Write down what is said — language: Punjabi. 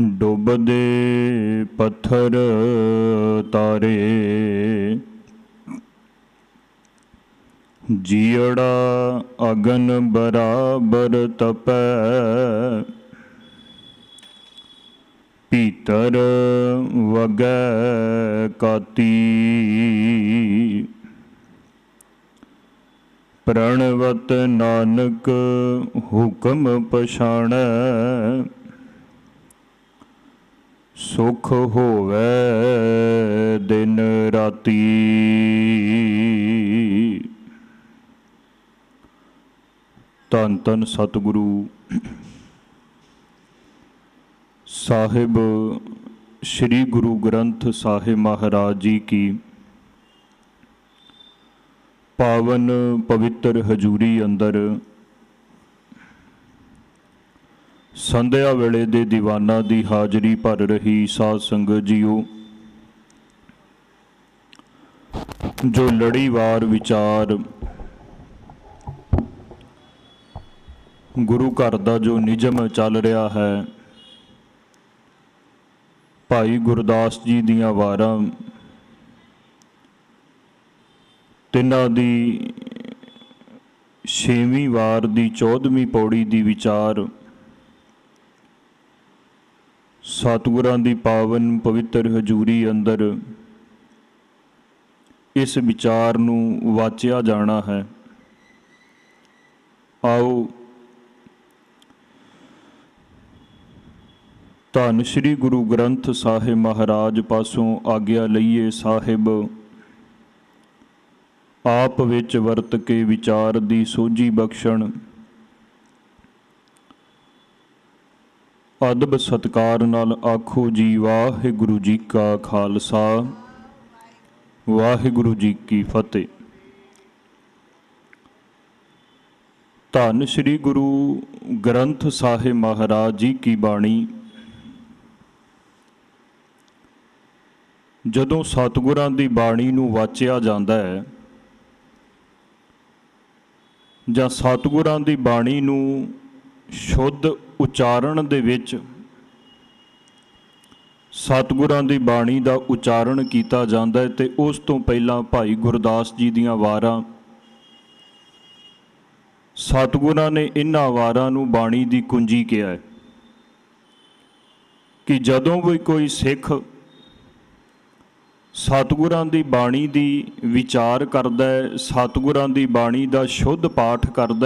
ਡੁੱਬਦੇ ਪੱਥਰ ਤਾਰੇ। ਜੀੜਾ ਅਗਨ ਬਰਾਬਰ ਤਪੈ। ਭੀਤਰ ਵਗੈ ਕਾਤੀ। ਪ੍ਰਣਵਤ ਨਾਨਕ ਹੁਕਮ ਪਛਾਣੈ। ਸੁਖ ਹੋਵੇ ਦਿਨ ਰਾਤੀ। ਧੰਨ ਧੰਨ ਸਤਿਗੁਰੂ ਸਾਹਿਬ, ਸ੍ਰੀ ਗੁਰੂ ਗ੍ਰੰਥ ਸਾਹਿਬ ਮਹਾਰਾਜ ਜੀ ਕੀ ਪਾਵਨ ਪਵਿੱਤਰ ਹਜੂਰੀ ਅੰਦਰ ਸੰਧਿਆ ਵੇਲੇ ਦੇ ਦੀਵਾਨਾਂ ਦੀ ਹਾਜ਼ਰੀ ਭਰ ਰਹੀ ਸਾਧ ਸੰਗਤ ਜੀਓ, ਜੋ ਲੜੀਵਾਰ ਵਿਚਾਰ ਗੁਰੂ ਘਰ ਦਾ ਜੋ ਨਿਯਮ ਚੱਲ ਰਿਹਾ ਹੈ, ਭਾਈ ਗੁਰਦਾਸ ਜੀ ਦੀਆਂ ਵਾਰਾਂ, ਤਿੰਨਾਂ ਦੀ ਛੇਵੀਂ ਵਾਰ ਦੀ 14ਵੀਂ ਪੌੜੀ ਦੀ ਵਿਚਾਰ ਸਤਿਗੁਰਾਂ ਦੀ ਪਾਵਨ ਪਵਿੱਤਰ ਹਜੂਰੀ ਅੰਦਰ ਇਸ ਵਿਚਾਰ ਨੂੰ ਵਾਚਿਆ ਜਾਣਾ ਹੈ। ਆਓ ਧੰਨ ਸ੍ਰੀ ਗੁਰੂ ਗ੍ਰੰਥ ਸਾਹਿਬ ਮਹਾਰਾਜ ਪਾਸੋਂ ਆਗਿਆ ਲਈਏ ਸਾਹਿਬ। ਆਪ ਵਿੱਚ ਵਰਤ ਕੇ ਵਿਚਾਰ ਦੀ ਸੋਝੀ ਬਖਸ਼ਣ ਅਦਬ ਸਤਕਾਰ ਨਾਲ ਆਖੋ ਜੀ, ਵਾਹਿਗੁਰੂ ਜੀ ਕਾ ਖਾਲਸਾ। ਵਾਹਿਗੁਰੂ ਜੀ ਕੀ ਫਤਿਹ। ਧੰਨ ਸ੍ਰੀ ਗੁਰੂ ਗ੍ਰੰਥ ਸਾਹਿਬ ਮਹਾਰਾਜ ਜੀ ਕੀ ਬਾਣੀ। ਜਦੋਂ ਸਤਿਗੁਰਾਂ ਦੀ ਬਾਣੀ ਨੂੰ ਵਾਚਿਆ ਜਾਂਦਾ ਹੈ, ਜਾਂ ਸਤਿਗੁਰਾਂ ਦੀ ਬਾਣੀ ਨੂੰ ਸ਼ੁੱਧ ਉਚਾਰਨ ਦੇ ਵਿੱਚ ਸਤਿਗੁਰਾਂ ਦੀ ਬਾਣੀ ਦਾ ਉਚਾਰਨ ਕੀਤਾ ਜਾਂਦਾ ਹੈ ਤੇ ਉਸ ਤੋਂ ਪਹਿਲਾਂ ਭਾਈ ਗੁਰਦਾਸ ਜੀ ਦੀਆਂ ਵਾਰਾਂ ਸਤਿਗੁਰਾਂ ਨੇ ਇਹਨਾਂ ਵਾਰਾਂ ਨੂੰ ਬਾਣੀ ਦੀ ਕੁੰਜੀ ਕਿਹਾ ਹੈ ਕਿ ਜਦੋਂ ਵੀ ਕੋਈ ਸਿੱਖ ਸਤਿਗੁਰਾਂ ਦੀ ਬਾਣੀ ਦੀ ਵਿਚਾਰ ਕਰਦਾ ਹੈ, ਸਤਿਗੁਰਾਂ ਦੀ ਬਾਣੀ ਦਾ ਸ਼ੁੱਧ ਪਾਠ ਕਰਦਾ